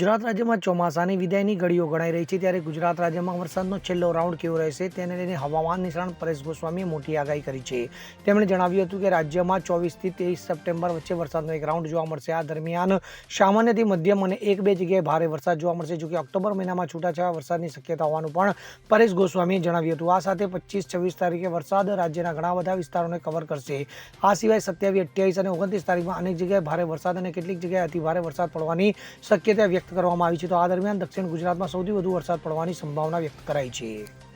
ગુજરાત રાજ્યમાં ચોમાસાની વિદાયની ઘડીઓ ગણાઈ રહી છે ત્યારે ગુજરાત રાજ્યમાં વરસાદનો છેલ્લો રાઉન્ડ કેવો રહેશે તેને લઈને હવામાન નિષ્ણાંત પરેશ ગોસ્વામીએ મોટી આગાહી કરી છે. તેમણે જણાવ્યું હતું કે રાજ્યમાં ચોવીસથી ત્રેવીસ સપ્ટેમ્બર વચ્ચે વરસાદનો એક રાઉન્ડ જોવા મળશે. આ દરમિયાન સામાન્યથી મધ્યમ અને એક બે જગ્યાએ ભારે વરસાદ જોવા મળશે, જોકે ઓક્ટોબર મહિનામાં છૂટાછવાયા વરસાદની શક્યતા હોવાનું પણ પરેશ ગોસ્વામીએ જણાવ્યું હતું. આ સાથે પચીસ છવ્વીસ તારીખે વરસાદ રાજ્યના ઘણા બધા વિસ્તારોને કવર કરશે. આ સિવાય સત્યાવીસ અઠ્યાવીસ અને ઓગણત્રીસ તારીખમાં અનેક જગ્યાએ ભારે વરસાદ અને કેટલીક જગ્યાએ અતિ ભારે વરસાદ પડવાની શક્યતા વ્યક્ત કરવામાં આવી છે. તો આ દરમિયાન દક્ષિણ ગુજરાતમાં સૌથી વધુ વરસાદ પડવાની સંભાવના વ્યક્ત કરાઈ છે.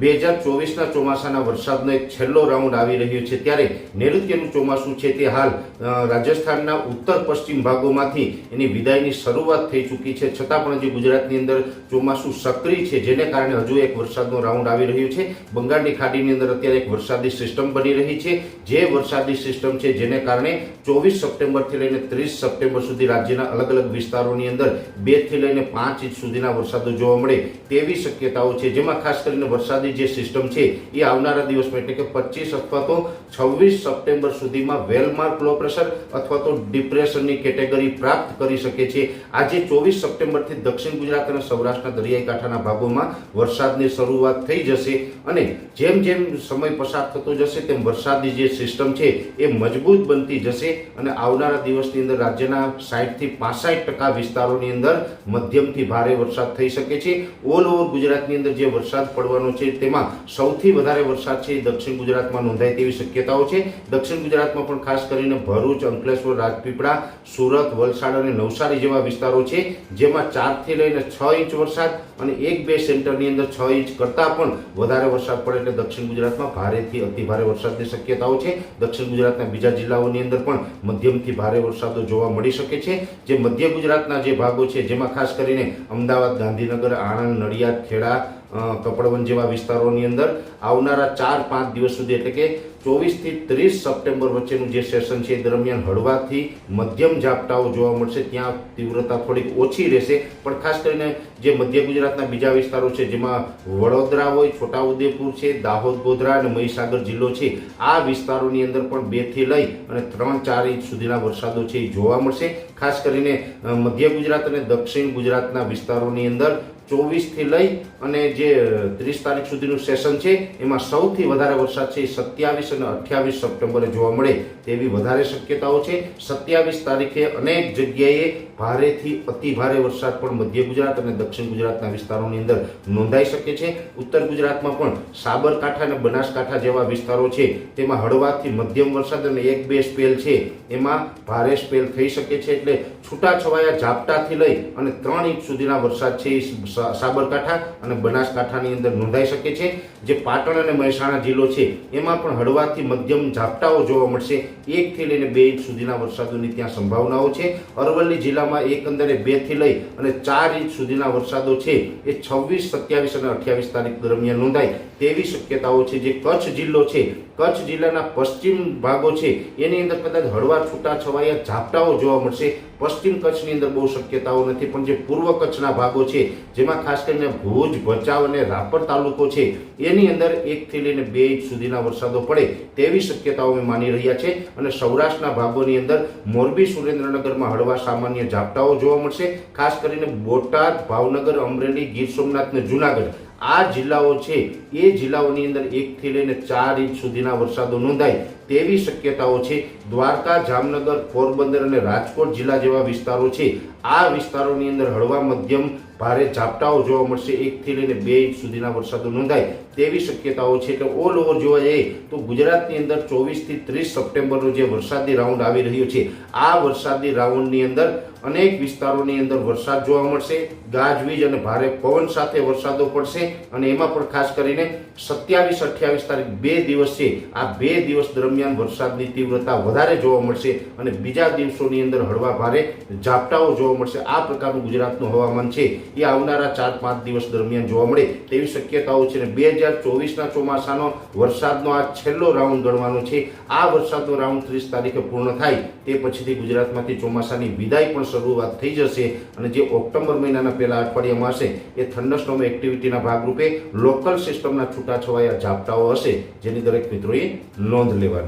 બે હજાર ચોવીસના ચોમાસાના વરસાદનો એક છેલ્લો રાઉન્ડ આવી રહ્યો છે ત્યારે નૈઋત્યનું ચોમાસું છે તે હાલ રાજસ્થાનના ઉત્તર પશ્ચિમ ભાગોમાંથી એની વિદાયની શરૂઆત થઈ ચૂકી છે. છતાં પણ હજી ગુજરાતની અંદર ચોમાસું સક્રિય છે, જેને કારણે હજુ એક વરસાદનો રાઉન્ડ આવી રહ્યો છે. બંગાળની ખાડીની અંદર અત્યારે એક વરસાદી સિસ્ટમ બની રહી છે. જે વરસાદી સિસ્ટમ છે જેને કારણે ચોવીસ સપ્ટેમ્બરથી લઈને ત્રીસ સપ્ટેમ્બર સુધી રાજ્યના અલગ અલગ વિસ્તારોની અંદર બેથી લઈને પાંચ ઇંચ સુધીના વરસાદો જોવા મળે તેવી શક્યતાઓ છે. જેમાં ખાસ કરીને વરસાદી જે સિસ્ટમ છે, એ આવનારા દિવસમાં એટલે કે પચીસ અથવા તો છવ્વીસ સપ્ટેમ્બર સુધીમાં વેલમાર્ક લો પ્રેશર અથવા તો ડિપ્રેશનની કેટેગરી પ્રાપ્ત કરી શકે છે. આજે ચોવીસ સપ્ટેમ્બરથી દક્ષિણ ગુજરાત અને સૌરાષ્ટ્રના દરિયાઈ કાંઠાના ભાગોમાં વરસાદની શરૂઆત થઈ જશે અને જેમ જેમ સમય પસાર થતો જશે, તેમ વરસાદની જે સિસ્ટમ છે, એ મજબૂત બનતી જશે અને આવનારા દિવસની અંદર રાજ્યના સાહીઠથી પાસઠ ટકા વિસ્તારોની અંદર મધ્યમથી ભારે વરસાદ થઈ શકે છે. ઓલ ઓવર ગુજરાતની અંદર જે વરસાદ પડવાનો છે તેમાં સૌથી વધારે વરસાદ છે દક્ષિણ ગુજરાતમાં નોંધાય તેવી શક્યતાઓ છે. દક્ષિણ ગુજરાતમાં પણ ખાસ કરીને ભરૂચ, અંકલેશ્વર, રાજપીપળા, સુરત, વલસાડ અને નવસારી જેવા વિસ્તારો છે, જેમાં ચારથી લઈને છ ઇંચ વરસાદ અને એક બે સેન્ટરની અંદર છ ઇંચ કરતાં પણ વધારે વરસાદ પડે એટલે દક્ષિણ ગુજરાતમાં ભારેથી અતિભારે વરસાદની શક્યતાઓ છે. દક્ષિણ ગુજરાતના બીજા જિલ્લાઓની અંદર પણ મધ્યમથી ભારે વરસાદો જોવા મળી શકે છે. જે મધ્ય ગુજરાતના જે ભાગો છે, જેમાં ખાસ કરીને અમદાવાદ, ગાંધીનગર, આણંદ, નડિયાદ, ખેડા અ, કપડવંજ જેવા વિસ્તારોની અંદર આવનારા ચાર પાંચ દિવસ સુધી એટલે કે ચોવીસથી ત્રીસ સપ્ટેમ્બર વચ્ચેનું જે સેશન છે એ દરમિયાન હળવાથી મધ્યમ ઝાપટાઓ જોવા મળશે. ત્યાં તીવ્રતા થોડીક ઓછી રહેશે. પણ ખાસ કરીને જે મધ્ય ગુજરાતના બીજા વિસ્તારો છે જેમાં વડોદરા હોય છોટાઉદેપુર છે દાહોદ ગોધરા અને મહીસાગર જિલ્લો છે આ વિસ્તારોની અંદર પણ બેથી લઈ અને ત્રણ ચાર ઇંચ સુધીના વરસાદો છે એ જોવા મળશે. ખાસ કરીને મધ્ય ગુજરાત અને દક્ષિણ ગુજરાતના વિસ્તારોની અંદર ચોવીસથી લઈ અને જે ત્રીસ તારીખ સુધીનું સેશન છે, એમાં સૌથી વધારે વરસાદ છે એ સત્યાવીસ અને અઠ્યાવીસ સપ્ટેમ્બરે જોવા મળે તેવી વધારે શક્યતાઓ છે. સત્યાવીસ તારીખે અનેક જગ્યાએ ભારેથી અતિ ભારે વરસાદ પણ મધ્ય ગુજરાત અને દક્ષિણ ગુજરાતના વિસ્તારોની અંદર નોંધાઈ શકે છે. ઉત્તર ગુજરાતમાં પણ સાબરકાંઠા અને બનાસકાંઠા જેવા વિસ્તારો છે, તેમાં હળવાથી મધ્યમ વરસાદ અને એક બે સ્પેલ છે. એમાં ભારે સ્પેલ થઈ શકે છે એટલે છૂટાછવાયા ઝાપટાથી લઈ અને ત્રણ ઇંચ સુધીના વરસાદ છે એ સાબરકાંઠા અને બનાસકાંઠાની અંદર નોંધાઈ શકે છે. જે પાટણ અને મહેસાણા જિલ્લો છે, એમાં પણ હળવાથી મધ્યમ ઝાપટાઓ જોવા મળશે. એકથી લઈને બે ઇંચ સુધીના વરસાદોની ત્યાં સંભાવનાઓ છે. અરવલ્લી જિલ્લામાં એકંદરે બેથી લઈ અને ચાર ઇંચ સુધીના વરસાદો છે. એ છવ્વીસ, સત્યાવીસ અને અઠ્યાવીસ તારીખ દરમિયાન નોંધાય તેવી શક્યતાઓ છે. જે કચ્છ જિલ્લો છે કચ્છ જિલ્લાના પશ્ચિમ ભાગો છે. એની અંદર કદાચ હળવા, છૂટા, છવાયા ઝાપટાઓ જોવા મળશે. પશ્ચિમ કચ્છની અંદર બહુ શક્યતાઓ નથી, પણ જે પૂર્વ કચ્છના ભાગો છે, જેમાં ખાસ કરીને ભુજ, ભચાઉ અને રાપર તાલુકો છે, એની અંદર એકથી લઈને બે ઇંચ સુધીના વરસાદો પડે તેવી શક્યતાઓ અમે માની રહ્યા છે. અને સૌરાષ્ટ્રના ભાગોની અંદર મોરબી સુરેન્દ્રનગરમાં હળવા સામાન્ય ઝાપટાઓ જોવા મળશે. ખાસ કરીને બોટાદ, ભાવનગર, અમરેલી, ગીર સોમનાથ અને જુનાગઢ. આ જિલ્લાઓ છે એ જિલ્લાઓની અંદર એકથી લઈને ચાર ઇંચ સુધીના વરસાદો નોંધાય. તેવી શક્યતાઓ છે. દ્વારકા, જામનગર, પોરબંદર અને રાજકોટ જિલ્લા જેવા વિસ્તારો છે. આ વિસ્તારોની અંદર હળવા મધ્યમ ભારે ઝાપટાઓ જોવા મળશે. એકથી લઈને બે ઇંચ સુધીના વરસાદો નોંધાય તેવી શક્યતાઓ છે. એટલે ઓલ ઓવર જોવા જઈએ તો ગુજરાતની અંદર ચોવીસથી ત્રીસ સપ્ટેમ્બરનો જે વરસાદી રાઉન્ડ આવી રહ્યો છે, આ વરસાદી રાઉન્ડની અંદર અનેક વિસ્તારોની અંદર વરસાદ જોવા મળશે. ગાજવીજ અને ભારે પવન સાથે વરસાદો પડશે અને એમાં પણ ખાસ કરીને સત્યાવીસ અઠ્યાવીસ તારીખ બે દિવસ છે. આ બે દિવસ દરમિયાન વરસાદની તીવ્રતા વધારે જોવા મળશે અને બીજા દિવસોની અંદર હળવા ભારે ઝાપટાઓ જોવા મળશે. આ પ્રકારનું ગુજરાતનું હવામાન છે એ આવનારા ચાર પાંચ દિવસ દરમિયાન જોવા મળે તેવી શક્યતાઓ છે અને બે હજાર ચોવીસના ચોમાસાનો વરસાદનો આ છેલ્લો રાઉન્ડ ગણવાનો છે. આ વરસાદનો રાઉન્ડ ત્રીસ તારીખે પૂર્ણ થાય તે પછીથી ગુજરાતમાંથી ચોમાસાની વિદાય પણ શરૂઆત થઈ જશે અને જે ઓક્ટોબર મહિનાના પહેલા અઠવાડિયામાં હશે એ થંડરસ્ટોમ એક્ટિવિટીના ભાગરૂપે લોકલ સિસ્ટમના છૂટાછવાયા ઝાપટાઓ હશે જેની દરેક મિત્રોએ નોંધ લેવાની.